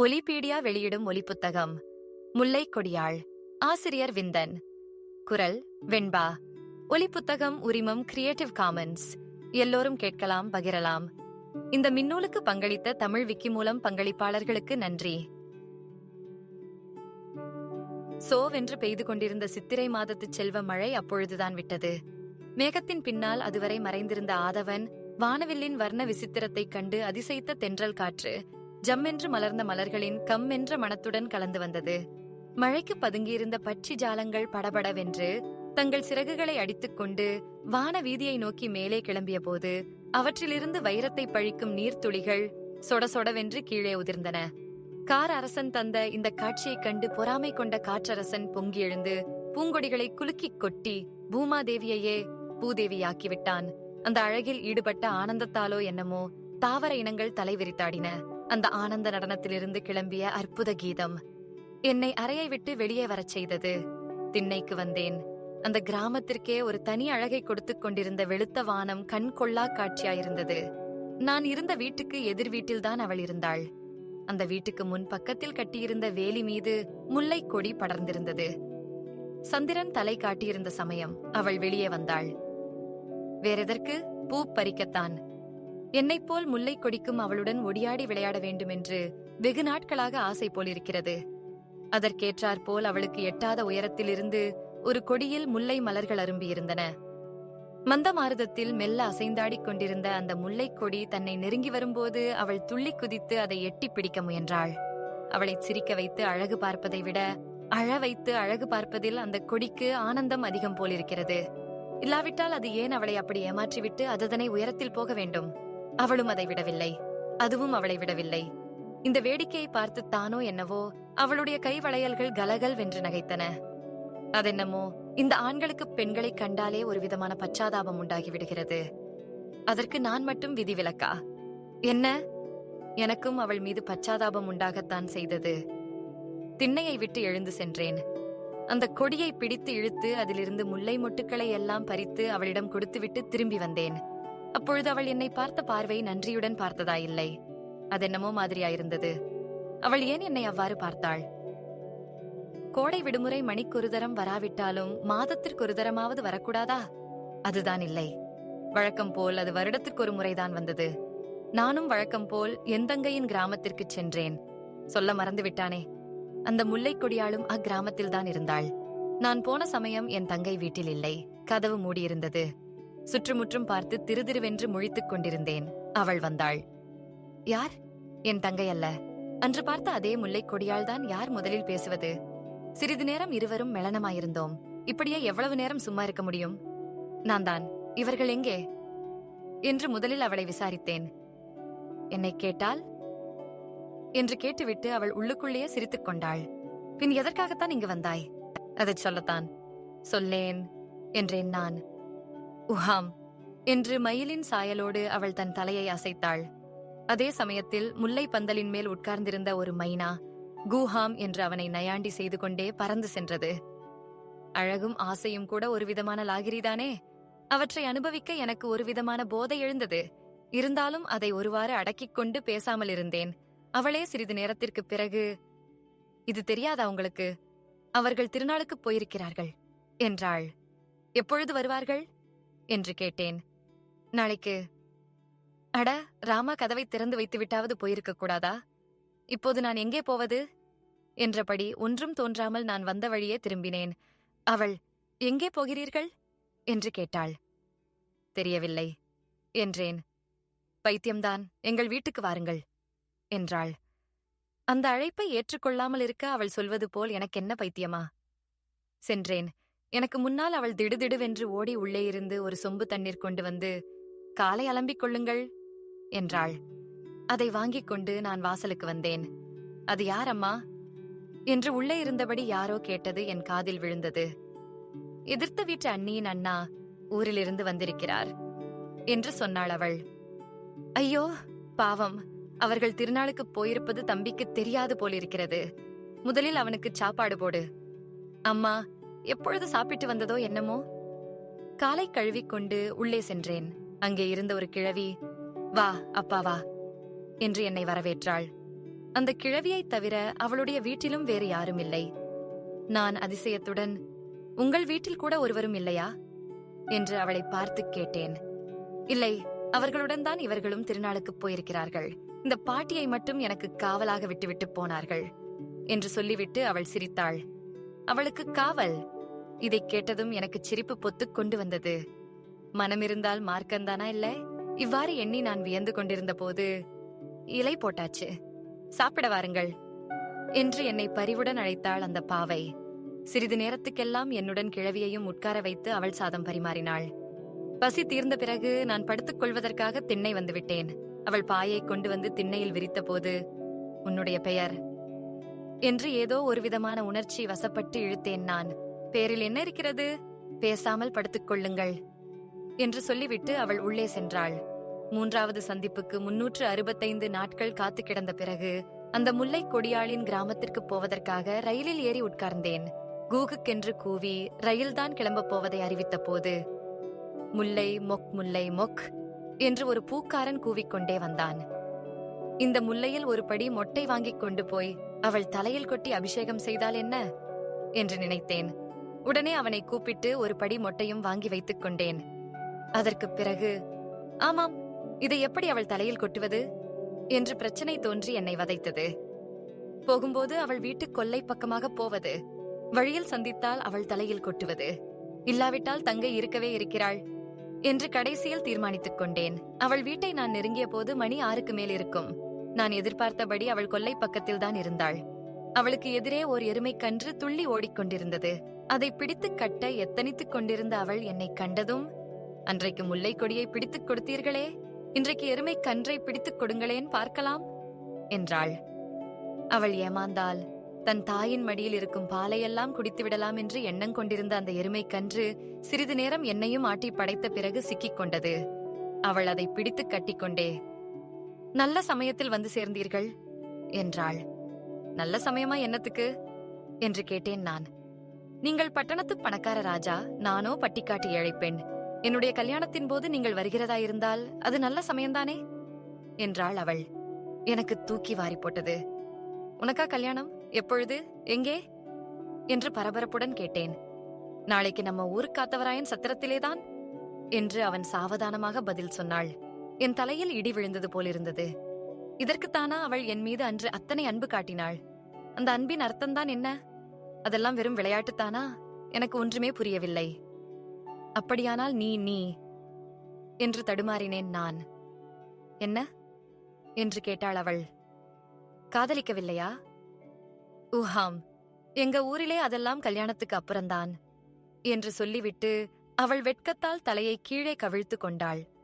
ஒலிபீடியா வெளியிடும் ஒலிப்புத்தகம். முல்லை கொடியாள். ஆசிரியர் விந்தன். குரல் வெண்பா. ஒலிப்புத்தகம் உரிமம் கிரியேட்டிவ் காமன்ஸ் எல்லோரும் கேட்கலாம் பகிரலாம். இந்த மின்னூலுக்கு பங்களித்த தமிழ் விக்கி மூலம் பங்களிப்பாளர்களுக்கு நன்றி. சோவென்று பெய்து கொண்டிருந்த சித்திரை மாதத்து செல்வ மழை அப்பொழுதுதான் விட்டது. மேகத்தின் பின்னால் அதுவரை மறைந்திருந்த ஆதவன் வானவில்லின் வர்ண விசித்திரத்தைக் கண்டு அதிசயித்த தென்றல் காற்று ஜம்மென்று மலர்ந்த மலர்களின் கம் என்ற மனத்துடன் கலந்து வந்தது. மழைக்கு பதுங்கியிருந்த பட்சி ஜாலங்கள் படபடவென்று தங்கள் சிறகுகளை அடித்துக்கொண்டு வான வீதியை நோக்கி மேலே கிளம்பிய போது அவற்றிலிருந்து வைரத்தை பழிக்கும் நீர்த்துளிகள் சொட சொடவென்று கீழே உதிர்ந்தன. கார் அரசன் தந்த இந்த காட்சியைக் கண்டு பொறாமை கொண்ட காற்றரசன் பொங்கி எழுந்து பூங்கொடிகளை குலுக்கிக் கொட்டி பூமாதேவியையே பூதேவியாக்கிவிட்டான். அந்த அழகில் ஈடுபட்ட ஆனந்தத்தாலோ என்னமோ தாவர இனங்கள் தலைவிரித்தாடின. அந்த ஆனந்த நடனத்திலிருந்து கிளம்பிய அற்புத கீதம். என்னை அறையை விட்டு வெளியே வரச் செய்தது. திண்ணைக்கு வந்தேன். அந்த கிராமத்திற்கே ஒரு தனி அழகை கொடுத்துக் கொண்டிருந்த வெளுத்த வானம் கண் கொள்ளா காட்சியாயிருந்தது. நான் இருந்த வீட்டுக்கு எதிர் வீட்டில்தான் அவள் இருந்தாள். அந்த வீட்டுக்கு முன் பக்கத்தில் கட்டியிருந்த வேலி மீது முல்லை கொடி படர்ந்திருந்தது. சந்திரன் தலை காட்டியிருந்த சமயம் அவள் வெளியே வந்தாள். வேறெதற்கு? பூ பறிக்கத்தான். என்னைப் போல் முல்லை கொடிக்கும் அவளுடன் ஒடியாடி விளையாட வேண்டுமென்று வெகு நாட்களாக ஆசை போலிருக்கிறது. அதற்கேற்றாற் போல் அவளுக்கு எட்டாத உயரத்திலிருந்து ஒரு கொடியில் முல்லை மலர்கள் அரும்பியிருந்தன. மந்தமாருதத்தில் மெல்ல அசைந்தாடிக் கொண்டிருந்த அந்த முல்லைக் கொடி தன்னை நெருங்கி வரும்போது அவள் துள்ளி குதித்து அதை எட்டிப் பிடிக்க முயன்றாள். அவளை சிரிக்க வைத்து அழகு பார்ப்பதை விட அழ வைத்து அழகு பார்ப்பதில் அந்த கொடிக்கு ஆனந்தம் அதிகம் போலிருக்கிறது. இல்லாவிட்டால் அது ஏன் அவளை அப்படி ஏமாற்றிவிட்டு அதனை உயரத்தில் போக வேண்டும்? அவளும் அதை விடவில்லை. அதுவும் அவளை விடவில்லை. இந்த வேடிக்கையை பார்த்து தானோ என்னவோ அவளுடைய கை வளையல்கள் கலகல் வென்று நகைத்தன. அதென்னமோ இந்த ஆண்களுக்கு பெண்களை கண்டாலே ஒரு விதமான பச்சாதாபம் உண்டாகி விடுகிறது. அதற்கு நான் மட்டும் விதிவிலக்கா என்ன? எனக்கும் அவள் மீது பச்சாதாபம் உண்டாகத்தான் செய்தது. திண்ணையை விட்டு எழுந்து சென்றேன். அந்த கொடியை பிடித்து இழுத்து அதிலிருந்து முல்லை மொட்டுக்களை எல்லாம் பறித்து அவளிடம் கொடுத்துவிட்டு திரும்பி வந்தேன். அப்பொழுது அவள் என்னை பார்த்த பார்வை நன்றியுடன் பார்த்ததாயில்லை. அதென்னமோ மாதிரியாயிருந்தது. அவள் ஏன் என்னை அவ்வாறு பார்த்தாள்? கோடை விடுமுறை மணிக்கொரு தரம் வராவிட்டாலும் மாதத்திற்கு ஒரு தரமாவது வரக்கூடாதா? அதுதான் இல்லை. வழக்கம் போல் அது வருடத்திற்கு ஒரு முறைதான் வந்தது. நானும் வழக்கம் போல் எந்தங்கையின் கிராமத்திற்கு சென்றேன். சொல்ல மறந்து விட்டானே. அந்த முல்லை கொடியாளும் அக்கிராமத்தில்தான் இருந்தாள். நான் போன சமயம் என் தங்கை வீட்டில் இல்லை. கதவு மூடியிருந்தது. சுற்றுமுற்றும் பார்த்து திருதிருவென்று முழித்துக் கொண்டிருந்தேன். அவள் வந்தாள். யார்? என் தங்கை அல்ல. அன்று பார்த்த அதே முல்லைக் கொடியாள்தான் யார் முதலில் பேசுவது? சிறிது நேரம் இருவரும் மெளனமாயிருந்தோம். இப்படியே எவ்வளவு நேரம் சும்மா இருக்க முடியும்? நான் தான். இவர்கள் எங்கே? என்று முதலில் அவளை விசாரித்தேன். என்னை கேட்டால்? என்று கேட்டுவிட்டு அவள் உள்ளுக்குள்ளேயே சிரித்துக் கொண்டாள். பின் எதற்காகத்தான் இங்கு வந்தாய்? அதைச் சொல்லத்தான். சொல்லேன் என்றேன் நான். உஹாம். என்று மயிலின் சாயலோடு அவள் தன் தலையை அசைத்தாள். அதே சமயத்தில் முல்லை பந்தலின் மேல் உட்கார்ந்திருந்த ஒரு மைனா கூஹாம் என்று அவனை நயாண்டி செய்து கொண்டே பறந்து சென்றது. அழகும் ஆசையும் கூட ஒரு விதமான லாகிரிதானே? அவற்றை அனுபவிக்க எனக்கு ஒரு விதமான போதை எழுந்தது. இருந்தாலும் அதை ஒருவாறு அடக்கிக் கொண்டு பேசாமல் இருந்தேன். அவளே சிறிது நேரத்திற்கு பிறகு இது தெரியாதா உங்களுக்கு? அவர்கள் திருநாளுக்கு போயிருக்கிறார்கள் என்றாள். எப்பொழுது வருவார்கள்? என்று கேட்டேன். நாளைக்கு. அட ராமா கதவை திறந்து வைத்து விட்டாவது போயிருக்க கூடாதா? இப்போது நான் எங்கே போவது? என்றபடி ஒன்றும் தோன்றாமல் நான் வந்த வழியே திரும்பினேன். அவள் எங்கே போகிறீர்கள்? என்று கேட்டாள். தெரியவில்லை என்றேன். பைத்தியம்தான் எங்கள் வீட்டுக்கு வாருங்கள் என்றாள். அந்த அழைப்பை ஏற்றுக்கொள்ளாமல் இருக்க அவள் சொல்வது போல் எனக்கு என்ன பைத்தியமா? சென்றேன். எனக்கு முன்னால் அவள் திடுதிடுவென்று ஓடி உள்ளே இருந்து ஒரு சொம்பு தண்ணீர் கொண்டு வந்து காலை அலம்பிக் கொள்ளுங்கள் என்றாள். அதை வாங்கிக் கொண்டு நான் வாசலுக்கு வந்தேன். அது யார் அம்மா? என்று உள்ளே இருந்தபடி யாரோ கேட்டது என் காதில் விழுந்தது. எதிர்த்த வீட்டு அண்ணியின் அண்ணா ஊரிலிருந்து வந்திருக்கிறார் என்று சொன்னாள் அவள். ஐயோ பாவம். அவர்கள் திருநாளுக்கு போயிருப்பது தம்பிக்கு தெரியாது போலிருக்கிறது. முதலில் அவனுக்கு சாப்பாடு போடு. அம்மா எப்பொழுது சாப்பிட்டு வந்ததோ என்னமோ? காலை கழுவிக்கொண்டு உள்ளே சென்றேன். அங்கே இருந்த ஒரு கிழவி வா அப்பா வா என்று என்னை வரவேற்றாள். அந்த கிழவியைத் தவிர அவளுடைய வீட்டிலும் வேறு யாரும் இல்லை. நான் அதிசயத்துடன் உங்கள் வீட்டில் கூட ஒருவரும் இல்லையா? என்று அவளை பார்த்து கேட்டேன். இல்லை அவர்களுடன் தான் இவர்களும் திருநாளுக்குப் போயிருக்கிறார்கள். இந்த பாட்டியை மட்டும் எனக்கு காவலாக விட்டுவிட்டு போனார்கள் என்று சொல்லிவிட்டு அவள் சிரித்தாள். அவளுக்கு காவல். இதைக் கேட்டதும் எனக்கு சிரிப்பு பொத்துக் கொண்டு வந்தது. மனமிருந்தால் மார்க்கந்தானா இல்ல? இவ்வாறு எண்ணி நான் வியந்து கொண்டிருந்த போது இலை போட்டாச்சு. சாப்பிட வாருங்கள். என்று என்னை பரிவுடன் அழைத்தாள் அந்த பாவை. சிறிது நேரத்துக்கெல்லாம் என்னுடன் கிழவியையும் உட்கார வைத்து அவள் சாதம் பரிமாறினாள். பசி தீர்ந்த பிறகு நான் படுத்துக் கொள்வதற்காக திண்ணை வந்துவிட்டேன். அவள் பாயை கொண்டு வந்து திண்ணையில் விரித்தபோது உன்னுடைய பெயர்? என்று ஏதோ ஒரு விதமான உணர்ச்சி வசப்பட்டு இழுத்தேன் நான். பேரில் என்ன இருக்கிறது? பேசாமல் படுத்துக் கொள்ளுங்கள் என்று சொல்லிவிட்டு அவள் உள்ளே சென்றாள். மூன்றாவது சந்திப்புக்கு முன்னூற்று அறுபத்தைந்து நாட்கள் காத்து கிடந்த பிறகு அந்த முல்லை கொடியாளின் கிராமத்திற்கு போவதற்காக ரயிலில் ஏறி உட்கார்ந்தேன். கூகுக்கென்று கூவி ரயில்தான் கிளம்பப் போவதை அறிவித்த போது முல்லை மொக் முல்லை மொக் என்று ஒரு பூக்காரன் கூவிக்கொண்டே வந்தான். இந்த முல்லையில் ஒரு படி மொட்டை வாங்கிக் கொண்டு போய் அவள் தலையில் கொட்டி அபிஷேகம் செய்தால் என்ன? என்று நினைத்தேன். உடனே அவனை கூப்பிட்டு ஒரு படி மொட்டையும் வாங்கி வைத்துக் கொண்டேன். அதற்குப் பிறகு ஆமாம் இதை எப்படி அவள் தலையில் கொட்டுவது? என்று பிரச்சனை தோன்றி என்னை வதைத்தது. போகும்போது அவள் வீட்டு கொல்லை பக்கமாக போவது வழியில் சந்தித்தால் அவள் தலையில் கொட்டுவது இல்லாவிட்டால் தங்கை இருக்கவே இருக்கிறாள் என்று கடைசியில் தீர்மானித்துக் கொண்டேன். அவள் வீட்டை நான் நெருங்கிய போது மணி ஆறுக்கு மேல் இருக்கும். நான் எதிர்பார்த்தபடி அவள் கொல்லை பக்கத்தில் தான் இருந்தாள். அவளுக்கு எதிரே ஓர் எருமை கன்று துள்ளி ஓடிக்கொண்டிருந்தது அதை பிடித்துக் கட்ட எத்தனித்துக் கொண்டிருந்த அவள் என்னை கண்டதும் அன்றைக்கு முல்லை கொடியை பிடித்துக் கொடுத்தீர்களே இன்றைக்கு எருமை கன்றை பிடித்துக் கொடுங்களேன் பார்க்கலாம் என்றாள். அவள் ஏமாந்தாள். தன் தாயின் மடியில் இருக்கும் பாலையெல்லாம் குடித்து விடலாம் என்று எண்ணம் கொண்டிருந்த அந்த எருமை கன்று சிறிது நேரம் என்னையும் ஆட்டி படைத்த பிறகு சிக்கிக் கொண்டது. அவள் அதை பிடித்து கட்டிக்கொண்டே நல்ல சமயத்தில் வந்து சேர்ந்தீர்கள்? என்றாள். நல்ல சமயமா என்னத்துக்கு? என்று கேட்டேன் நான். நீங்கள் பட்டணத்து பணக்கார ராஜா நானோ பட்டிக்காட்டு ஏழைப்பெண் என்னுடைய கல்யாணத்தின் போது நீங்கள் வருகிறதா இருந்தால் அது நல்ல சமயம்தானே? என்றாள் அவள். எனக்கு தூக்கி வாரி போட்டது. உனக்கா கல்யாணம்? எப்பொழுது? எங்கே? என்று பரபரப்புடன் கேட்டேன். நாளைக்கு நம்ம ஊருக்காத்தவராயன் சத்திரத்திலேதான்? என்று அவன் சாவதானமாக பதில் சொன்னாள். என் தலையில் இடி விழுந்தது போலிருந்தது. இதற்குத்தானா அவள் என் மீது அன்று அத்தனை அன்பு காட்டினாள். அந்த அன்பின் அர்த்தம்தான் என்ன? அதெல்லாம் வெறும் விளையாட்டுத்தானா? எனக்கு ஒன்றுமே புரியவில்லை. அப்படியானால் நீ நீ என்று தடுமாறினேன் நான். என்ன? என்று கேட்டாள் அவள். காதலிக்கவில்லையா? ஊஹாம் எங்க ஊரிலே அதெல்லாம் கல்யாணத்துக்கு அப்புறம்தான் என்று சொல்லிவிட்டு அவள் வெட்கத்தால் தலையை கீழே கவிழ்த்து கொண்டாள்.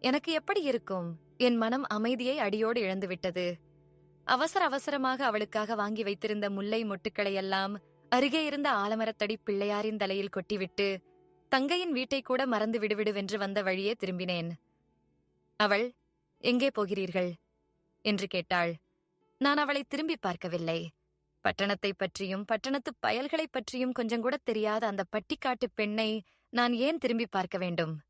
எனக்கு எப்படி இருக்கும்? என் மனம் அமைதியை அடியோடு இழந்துவிட்டது. அவசர அவசரமாக அவளுக்காக வாங்கி வைத்திருந்த முல்லை மொட்டுக்களையெல்லாம் அருகே இருந்த ஆலமரத்தடி பிள்ளையாரின் தலையில் கொட்டிவிட்டு தங்கையின் வீட்டை கூட மறந்து விடுவிடுவென்று வந்த வழியே திரும்பினேன். அவள் எங்கே போகிறீர்கள்? என்று கேட்டாள். நான் அவளை திரும்பி பார்க்கவில்லை. பட்டணத்தைப் பற்றியும் பட்டணத்து பயல்களைப் பற்றியும் கொஞ்சம் கூட தெரியாத அந்த பட்டிக்காட்டு பெண்ணை நான் ஏன் திரும்பி பார்க்க வேண்டும்?